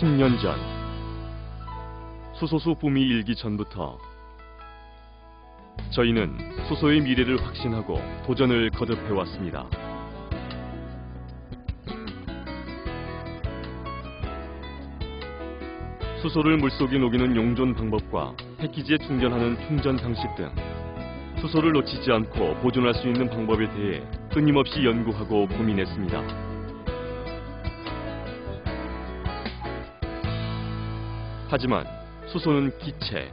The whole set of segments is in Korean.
10년 전 수소수 붐이 일기 전부터 저희는 수소의 미래를 확신하고 도전을 거듭해 왔습니다. 수소를 물속에 녹이는 용존 방법과 패키지에 충전하는 충전 방식 등 수소를 놓치지 않고 보존할 수 있는 방법에 대해 끊임없이 연구하고 고민했습니다. 하지만 수소는 기체.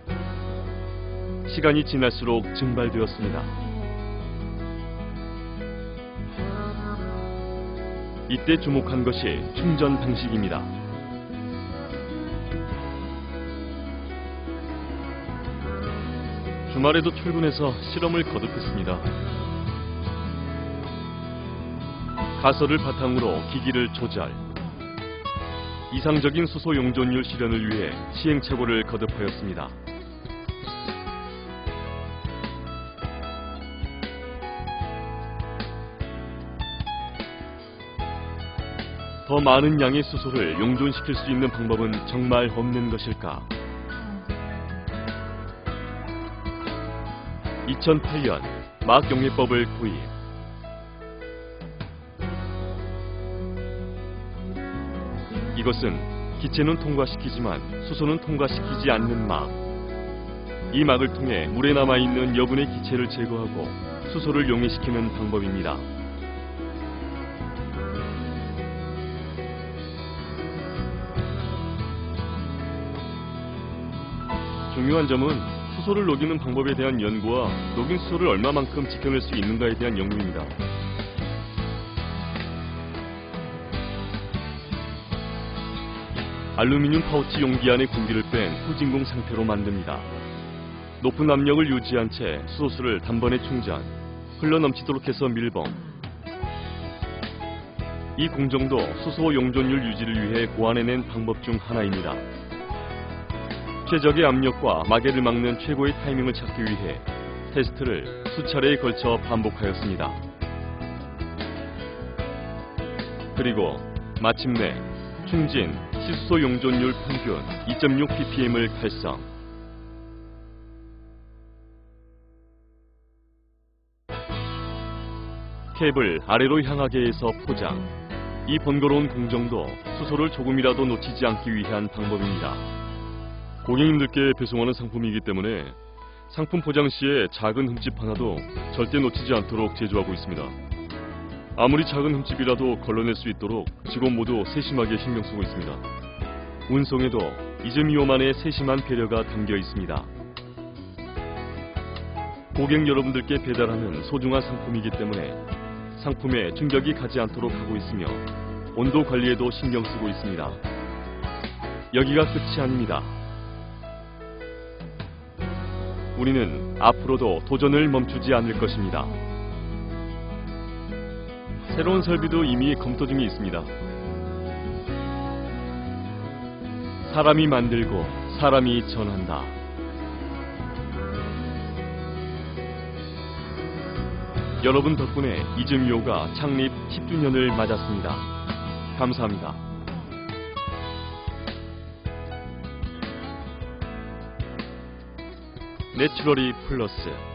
시간이 지날수록 증발되었습니다. 이때 주목한 것이 충전 방식입니다. 주말에도 출근해서 실험을 거듭했습니다. 가설을 바탕으로 기기를 조절, 이상적인 수소 용존율 실현을 위해 시행착오를 거듭하였습니다. 더 많은 양의 수소를 용존시킬 수 있는 방법은 정말 없는 것일까? 2008년 막 영리법을 구입. 이것은 기체는 통과시키지만 수소는 통과시키지 않는 막. 이 막을 통해 물에 남아 있는 여분의 기체를 제거하고 수소를 용해시키는 방법입니다. 중요한 점은 수소를 녹이는 방법에 대한 연구와 녹인 수소를 얼마만큼 지켜낼 수 있는가에 대한 연구입니다. 알루미늄 파우치 용기 안에 공기를 뺀 후진공 상태로 만듭니다. 높은 압력을 유지한 채 수소수를 단번에 충전, 흘러 넘치도록 해서 밀봉. 이 공정도 수소 용존율 유지를 위해 고안해낸 방법 중 하나입니다. 최적의 압력과 마개를 막는 최고의 타이밍을 찾기 위해 테스트를 수차례에 걸쳐 반복하였습니다. 그리고 마침내 충진 시수소 용존율 평균 2.6 ppm을 달성. 캡을 아래로 향하게 해서 포장. 이 번거로운 공정도 수소를 조금이라도 놓치지 않기 위한 방법입니다. 고객님들께 배송하는 상품이기 때문에 상품 포장 시에 작은 흠집 하나도 절대 놓치지 않도록 제조하고 있습니다. 아무리 작은 흠집이라도 걸러낼 수 있도록 직원 모두 세심하게 신경 쓰고 있습니다. 운송에도 이즈미오만의 세심한 배려가 담겨 있습니다. 고객 여러분들께 배달하는 소중한 상품이기 때문에 상품에 충격이 가지 않도록 하고 있으며 온도 관리에도 신경 쓰고 있습니다. 여기가 끝이 아닙니다. 우리는 앞으로도 도전을 멈추지 않을 것입니다. 새로운 설비도 이미 검토 중에 있습니다. 사람이 만들고 사람이 전한다. 여러분 덕분에 이즈미오가 창립 10주년을 맞았습니다. 감사합니다. 내추럴이 플러스